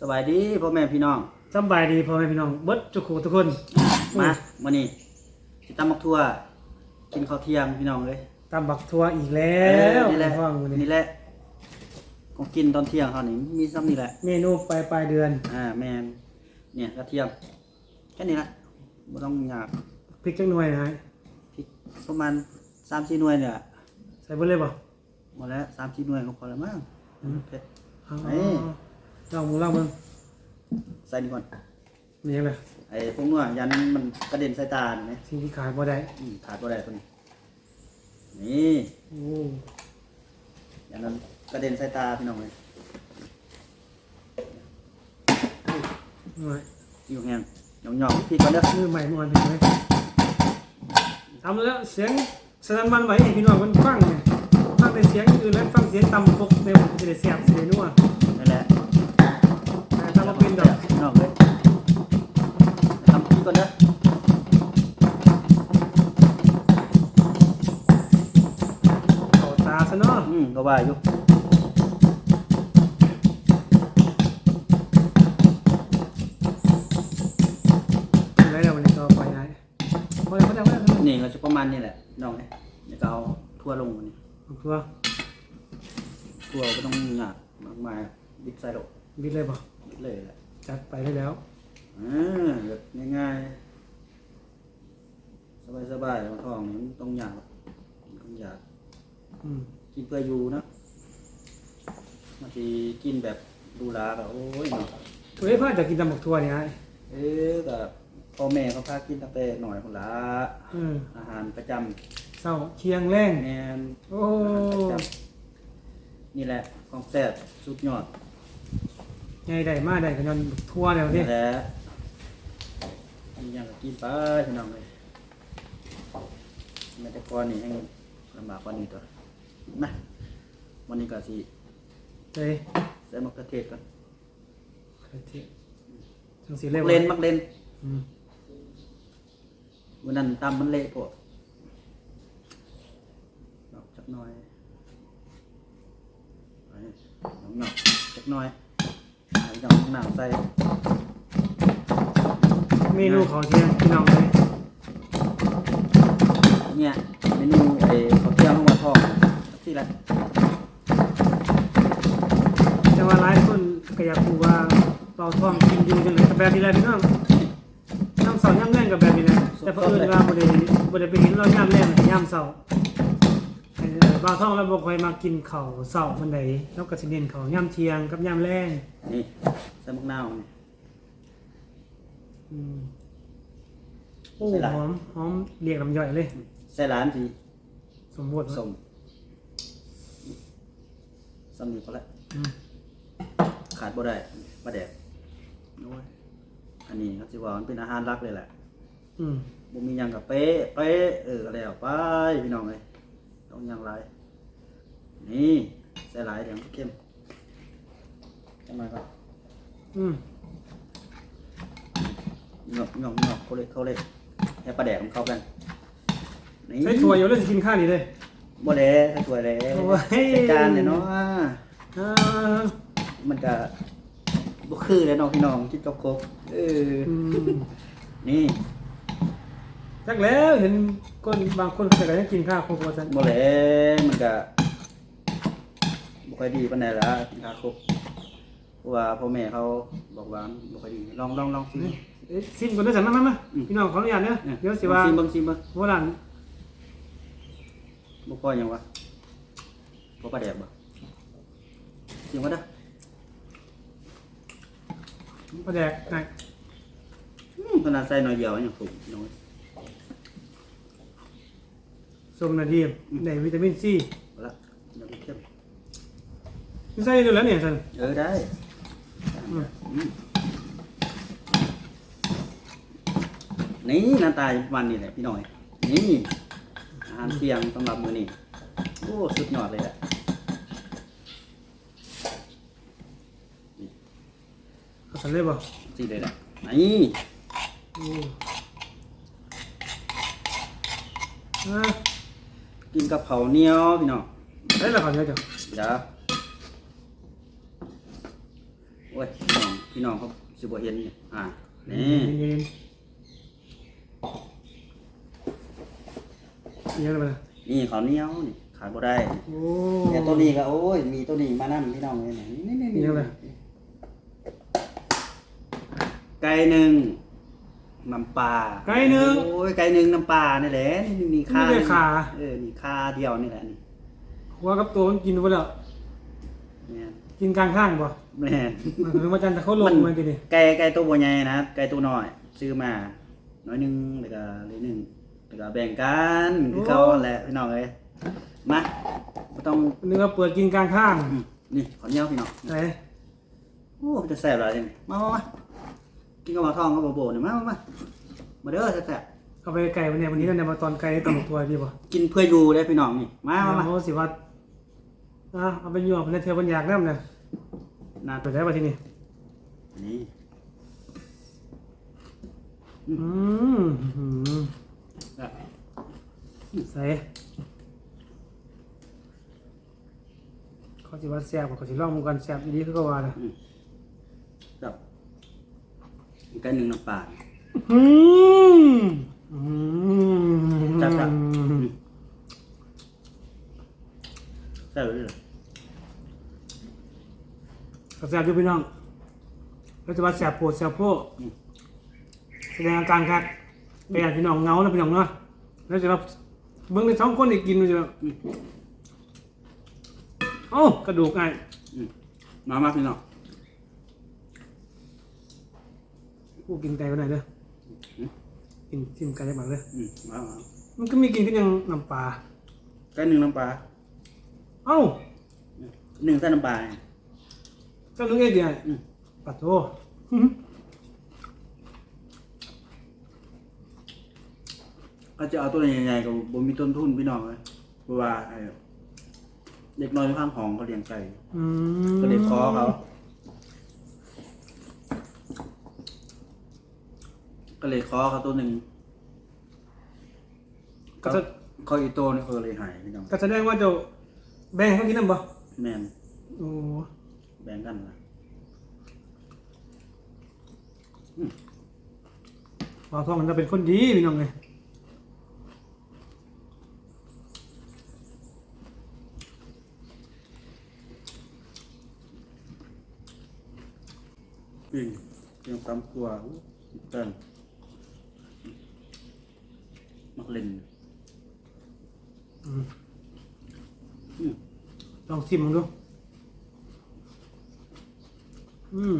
สบายดีพ่อแม่พี่น้อง สำบายดีพ่อแม่พี่น้องเบิดทุกคนทุกคนมาวันนี้สิตำมักทั่วกินข้าวเที่ยงพี่น้องเลยตำบักทัวอีกแล้เอวอนี่แหละพ่อมื้อนี้นี่แหละของกินตอนเที่ยงเขานี่มีซ้ำนี่แหละ เมนูปลายปลายเดือนอ่าแมนเนี่ยกระเทียมแค่นี้ละไม่ต้องยากพริกจักหน่วยนะพริกประมาณสามสี่หน่วยเนี่ยใส่เบิดเลยบ่หมดแล้วสามสี่หน่วยก็พอแล้วมั้งอืมเผ็ดเอาเอ้ย ลองมึงลองมึงใส่นี่ก่อนนี่ยังไงไอ้พวกนัวยันมันกระเด็นใส่ตาเห็นไหมสิ่งที่ขายบ่ได้อืมขาดบ่ได้ตัวนี้นี่โอ้ยันนั้นกระเด็นใส่ตาพี่น้องเลยหน่วยอยู่แห้งหยองๆพี่ก่อนเด้อมือใหม่เมื่อวานเป็นไงทำแล้วเสียงสนั่นหวันไหวให้พี่น้องมันฟังเนี่ยฟังแต่เสียงอื่นแล้วฟังเสียงต่ำปกเร็วจะได้แซ่บเสียนัว มาเป็นดอกนองเลยทำพี่ก่อนเด้อตาซะเนาะอืมก็ว่าอยู่อะไรแล้ววันนี้ก็ไปไหนพอแล้วพอแล้วพอแล้วนี่ก็จะประมาณนี้แหละน้องเลยเดี๋ยวก็เอาทั่วลงวันนี้เอาตัวทั่วก็ต้องหยาดมากมายบิดใส่ลง บิดเลยบ่บิดเลยแหละจัดไปได้แล้วอ่าแบบง่ายๆ สบายๆของทองนี่มันต้องหยาดมันต้องหยาดอืมกินเพื่ออยู่นะบางทีกินแบบดูแลแบบโอ้ยเนาะเฮ้ยพ่อจะกินตำบักทั่วนี่ไงเอ๊ะแบบพ่อแม่เขาพากินตั้งแต่หน่อยคนละอืมอาหารประจำเศร้าเคียงแรงแมนโอ้อาหารประจำนี่แหละของแซ่บสุดยอด ไงได้มาได้กันยอนบักทั่วแล้วนี่นี่แหละอันนี้ยังก็กินไปพี่น้องเลยแม่แต่ก่อนนี่ให้ลำบากกว่านี้ตัวนะวันนี้ก็สิเฮ้ยใส่มะเขือเทศก่อนใครที่จังสีมัเล่กเล่นมักเล่นอืมวันนั้นตำมันเละพวกดอกจักหน่อยไปหนอกๆจักหน่อย เอาจังหนาวใส่เมนูของเที่ยงพี่น้องเลยเนี่ยเมนูไอ้ข้าวเที่ยวหัวทองที่ละแต่ว่าหลายคนก็อยากรู้ว่าเปาท้องกินอยู่จังไดกับแบบนี้แหละพี่น้องย่ำเสาย่ำแรงกับแบบนี้แหละแต่เพอเอิญว่าบ่ได้บ่ได้ไปเห็นเราย่ำแรงย่ำเสา เอ่อเปาท้องเราบ่ค่อยมากินข้าวเสาปานใดเราก็สิเน้นข้าวย่ำเที่ยงกับย่ำแรงนี่ใส่มะนาวนี่ อืมโอ้หอมหอมเรียกลำย่อยเลย ใส่ร้านสีสมบูรณ์ส้มสำนีพอละอืมขาดบ่ได้ปลาแดกโอ้ยอันนี้ก็สิว่ามันเป็นอาหารหลักเลยแหละ อืมบ่มีหยังกับเป๊ะเป๊ะเออก็แล้วไปพี่น้องเอ้ยต้องหยังหลาย นี่ใส่หลายเดี๋ยวมันเข้มจังไดก็อืมหยอกหยอกหยอกเขาเลยเขาเลยให้ปลาแดกมันเข้ากันนี่ใช้ถั่วอยู่เลยสิกินข้าวนี่เลย บ่แล้วใส่ถ้วยแล้วโอ้ย ใส่จานเลยเนาะอ่ามันก็บ่คือแล้วเนาะพี่น้องกินกับโคกเอออืมนี่จักแล้วเห็นคนบางคนเขาจะกินข้าวโคโค่ซันบ่แล้วมันก็บ่ ค่อยดีปานใดล่ะกินข้าวโคกเพราะว่าพ่อแม่เขาบอกว่าบ่ค่อยดีลองลองลองซิเอ๊ะซิมก่อนเด้อสันมามามาอืม พี่น้องขออนุญาตเด้อเดี๋ยวสิว่าซิมเบิ่งซิมเบิ่งว่าหลานบ่พอหยังวะบ่ปลาแดกบ่ซิมว่าเด้อปลาแดกไงอืมขนาดใส่หน่อยเดียวยังถูกน้อยส้มนาดีได้วิตามินซีเอาละเดี๋ยวมันเข้มนี่ ใส่ดูแล้วเนี่ยสันเออได้อืมอืมนี่หน้าตาประมันนี่แหละพี่น้อย นี่อาหารเที่ยงสำหรับมื้อนี้โอ้สุดยอดเลยแหละเอาสันเลยบ่สิเลยแหละนี่โอ้อ่ากินกับเผาวเหนียวพี่น้องได้แล้วขอเดี๋ยวเดี๋ยวเดี๋ยวโอ้ย พี่น้องพี่น้องเขาสิบ่เห็นนี่อ่าเนี่ย็นๆเยอะเลยนี่ข้าวเหนียวนี่ขายบ่ได้โอ้แต่ตัวนี้ก็โอ้ยมีตัวนี้มานํพี่น้องเลยนี่นี่นี่เยอะเลยไก่หนึ่งน้ำปลาไก่หนึ่งโอ้ยไก่หนึ่งน้ำปลานี่แหละนี่มีค่าไม่ได้ขาเออนี่ค่าเดียวนี่แหละนี่หัวกับตัวมันกินไปแล้วเนี่ย กินกลางข้างป่ะแม่นมันคือมาจันทร์เขาลงมาทีนี้ไก่ไก่ตัวบ่ใหญ่นะไก่ตัวน้อย ซื้อมาน้อยหนึงแล้วก็เลยหนึงแล้วก็แบ่งกันคือเขาแหละพี่น้องเอ้ยมาบ่ต้องเนื้อเปิดกินกลางข้างอืมนี่ขอเหนียวพี่น้องไหนโอ้จะแซ่บหลายจังมามามากินกับหมาทองกับโบๆนี่มามามามาเด้อแซ่บเอาไปไก่วันนี้วันนี้เราเนี่ยมาตอนไก่ตำตัวดีป่ะๆกินเพื่ออยู่เด้อพี่น้องนี่มามามา โอ้สิวัด อะเอาไปยั่วเป็นเทวันอยากนั่นนะนาเปิดได้ป่ะที่นี่นี่อืมอืมแบบใส่เขาสิว่าแซ่บกว่าเขาสิลองมึงกันแซ่บดีคือก็ว่านะแบบไก่หนึ่งน้ำปลาอืมอืม จับจับแซ่บเลยเหรอ แซ่บ อยู่พี่น้องแล้วจะว่าแซ่บโปวดแซ่บโพดแสดงอาการครับไปอยากพี่น้องเหงาแล้วพี่น้องเนาะแล้วจะรับเบิ่งในท้องคนอีกกินมันจะแบบโอ้ากระดูกไอ้อืมมามาพี่น้องกูกินไก่ก็ได้เด้อกินจิ้มไก่ได้บ้างเด้ออืมมามามันก็มีกินก็ยังน้ำปลาไก่หนึ่งน้ำปลาเอ้าหนึ่งใส่น้ำปลาไง เจ้านึกเองเดียวอืมปัดโทก็จะเอาตัวใหญ่ๆกับบมีต้นทุนพี่น้องเลยเพราะว่าไอ้เด็กน้อยข้างของเขาเลี้ยงไก่อืมก็เลยขอเขา ก็เลยขอเขาตัวหนึ่งก็จะเขาอีกตัวนี่เขาเลยหายพี่น้องก็แสดงว่าเจ้าแบ่งเขากินน้ำบ่แมนโอ้ แบ่งกันนะปลาทองมันจะเป็นคนดีพี่น้องเลยปิ้งเตรียมตำตัวอู้เติ้งมักเล่นอืมอืมลองชิมมันดู อืม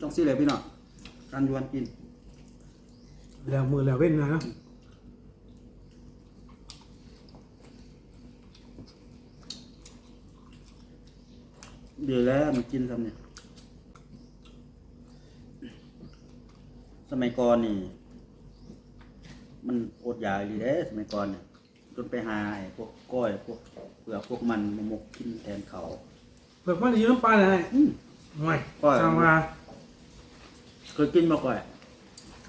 ต้องซื้อเลยพี่น้องการยวนกิน แล้วมือแล้วเว้นนะเนาะเดี๋ยวแล้วมันกินทำเนี่ย สมัยก่อนนี่ มันอดอยากดีเด้สมัยก่อนเนี่ย จนไปหาไอ้พวกก้อยพวกเปลือกพวกมันมาหมกกินแทนเขา เปิดมันอยู่น้ำปลาเลยอืม ห่วยก้อย จังว่าเคยกินมาก่อย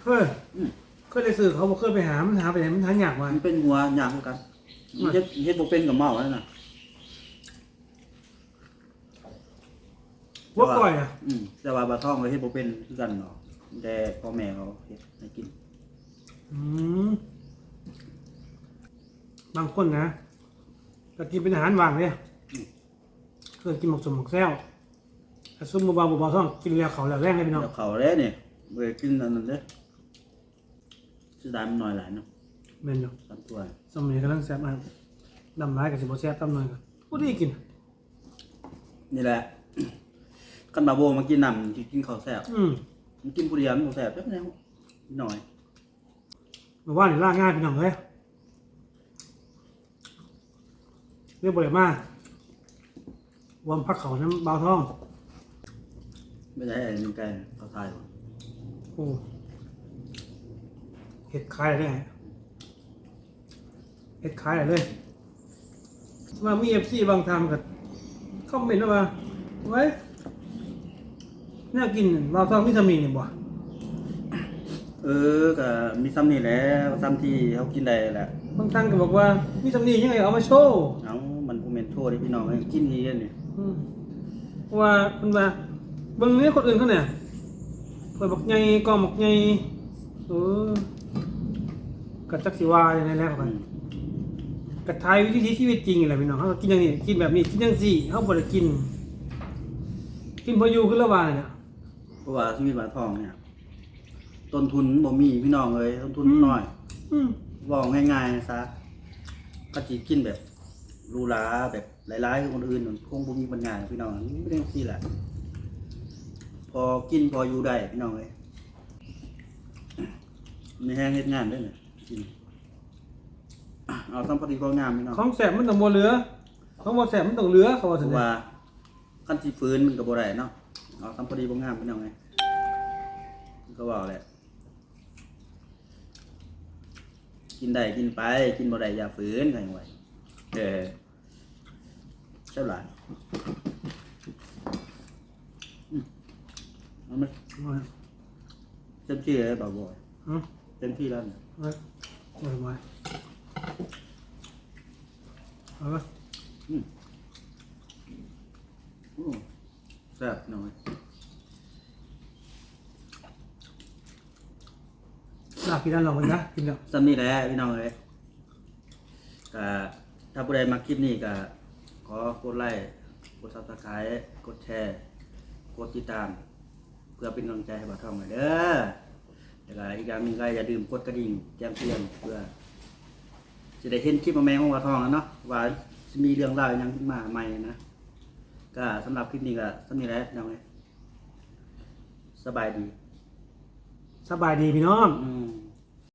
เฮ้ยอืม เคยได้ซื้อเขาบอกเคยไปหามันหาไปไหนมันหายากว่ะ มันเป็นหัวหยางคือกันมันเฮ็ดเฮ็ดบ่เป็นกับเมาแล้วน่ะพวกก่อยอะอืมแต่ว่าบาท่องก็เฮ็ดบ่เป็นคือกันเนาะแต่พ่อแม่เขาเฮ็ดให้กินอืม บางคนนะก็กินเป็นอาหารว่างเลยเคยกินหมกสมหมกแซวแต่ซุ่มเบาๆเบาๆท้องกินแล้วเขาแล้วแรงเลยพี่น้องแล้วเขาแล้วนี่เว้ยกินอันนั้นเด้อสิได้มันน้อยหลายเนาะเมนอยู่สามถ้วยสมัยกำลังแซ่บมากดำร้ายกับสิบแซ่บตำหน่อยกันกูดีกิน นี่แหละคันบาโบมากินน้ำที่กินข้าวแซ่บอืมมันกินผู้เดียวมันบ่แซ่บจักแนวหน่อย มาว่านี่ล่าง่ายพี่น้องเลย เรียกบ่อยมากวอมพักเขาน้ำเบาท้อง ไม่ได้ให้มันไกลเขาทายบ่โอ้เห็ดคล้ายอะไรได้ไงเห็ดคล้ายอะไรเลยว่ามีเอฟซีบางทำกับคอมเมนต์ว่าไว้น่ากินเบาท้องวิตามินเนี่ยบ่เออก็มีซ้ำนี่แหละซ้ำที่เขากินได้แหละ บางท่านก็บอกว่าวิตามินยังไงเอามาโชว์เอ้ามันบ่แม่นโชว์ให้พี่น้องให้กินดีกันนี่อืมเพราะว่าเพิ่นว่าเบิ่งนี้คนอื่นเขาเนี่ยเพิ่นบอกใหญ่กองบอกใหญ่เออก็จักสิว่าอย่างไรแล้วกันกระทายวิถีชีวิตจริงแหละพี่น้องเขาก็กินอย่างนี้กินแบบนี้กินอย่างสี่เขาบ่ได้กิน กินพออยู่ขึ้นละวาเนี่ยเพราะว่าชีวิตบ้านทองเนี่ย ต้นทุนบ่มีพี่น้องเลยต้นทุนน้อย อืม บอกง่ายๆซะก็สิกินแบบหรูหราแบบหลายๆคือคนอื่นมันคงบ่มีปัญญาพี่น้องไม่ได้ซี่แหละพอกินพออยู่ได้พี่น้องเลยมีแห้งเฮ็ดงานด้วยเนี่ยกินเอาซ้ำพอดีพองามพี่น้องของแสบมันต้องบ่เหลือของบ่แสบมันต้องเหลือเขาว่าเพซั่นราะเด้ว่าคันสิฟื้นมันก็บ่ได้เนาะเอาซ้ำพอดีพองามพี่น้องเลยมันก็ว่าแหละ กินได้กินไป กินบ่ได้อย่าฝืนไงไว้เออใช่หลายอืมเอาไหมเต็มที่เลยบ่าวบอยอืมเต็มที่แล้วเนี่ยเอาไว้เอาไว้เอาไว้โอ้แซ่บหน่อย ลากินแล้วลองมันนะกินแล้วสำนี่แหละพี่น้องเลยก็ถ้าผู้ใดมาคลิปนี้ก็ขอกดไลค์กดซับสไครต์กดแชร์กดติดตาม เพื่อเป็นกำลังใจให้บ่าวทองหน่อยเด้อแล้วก็อีกอย่างหนึงก็อย่าลืมกดกระดิ่งแจ้งเตือนเพื่อจะได้เห็นคลิปมาแมงของบ่าวทองแล้วเนาะว่าจะมีเรื่องราวอหยังขึ้นมาใหม่นะก็สำหรับคลิปนี้ก็สำนี่แหละพี่น้องเลยสบายดี สบายดีพี่น้อง อืม